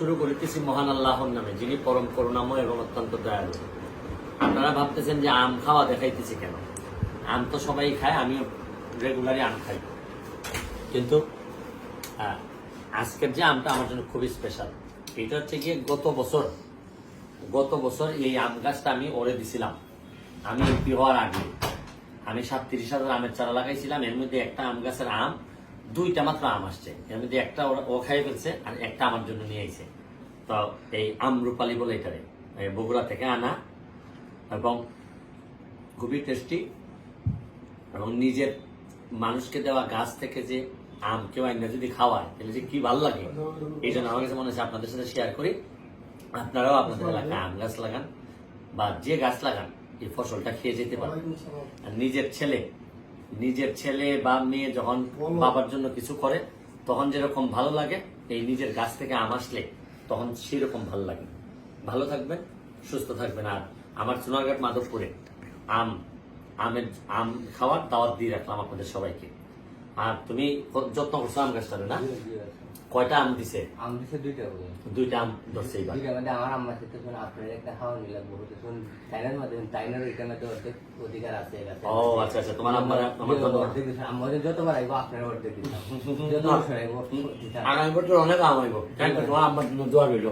শুরু করিতেছি মহান আল্লাহর নামে যিনি পরম করুণাময় এবং অত্যন্ত দয়ালু। আপনারা ভাবতেছেন যে আম খাওয়া দেখাইতেছি কেন? আম তো সবাই খায় আমিও রেগুলারই আম খাই। কিন্তু আহ, আজকের যে আমটা আমার জন্য খুবই স্পেশাল এটা হচ্ছে গিয়ে গত বছর গত বছর এই আম গাছটা আমি ওরে দিছিলাম। আমি এমপি হওয়ার আগে। আমি সাতত্রিশ হাজার আমের চারা লাগাইছিলাম এর মধ্যে একটা আম গাছের আম দুইটা মাত্র আম আসছে। এর মধ্যে একটা ওরা- ও খাই ফেলছে আর একটা আমার জন্য নিয়ে আইছে। তো এই আম রূপালি বলে এটারে। এই বগুড়া থেকে আনা এবং খুবই টেস্টি এবং নিজের মানুষকে দেওয়া গাছ থেকে যে আম কেউ আইনা যদি খাওয়ায় তাহলে যে কি ভালো লাগে? এই জন্য আমার কাছে মনে হচ্ছে আপনাদের সাথে শেয়ার করি। আপনারাও আপনাদের এলাকায় আম গাছ লাগান বা যে গাছ লাগান এই ফসলটা খেয়ে যেতে পারেন। আর নিজের ছেলে নিজের ছেলে বা মেয়ে যখন বাবার জন্য কিছু করে তখন যেরকম ভালো লাগে এই নিজের গাছ থেকে আম আসলে তখন সেরকম ভালো লাগে। ভালো থাকবেন সুস্থ থাকবেন। আর আমার সোনারঘাট মাধবপুরে আম আমের আম খাওয়ার দাওয়াত দিয়ে রাখলাম আপনাদের সবাইকে। আর তুমি যত্ন করছ আম গাছটা না? কয়টা আম দিছে? আম দিছে দুইটা দুইটা আম ধরছে এইবার। দুইটা মধ্যে আমার আম্মা সাথে কোন আপনার একটা খাওয়া নিলাম বহুত শুন চাইনার মধ্যে চাইনার ওইটার মধ্যে অর্ধেক অধিকার আছে এটা। ও আচ্ছা আচ্ছা তোমার আম্মা তোমার জন্য অর্ধেক দিছে, আম্মা যে যতবার আইবো আপনার অর্ধেক দিছে যত বছর আইবো আগামী বছর অনেক আম আইবো ইউ তোমার আমার জন্য দোয়া রইল।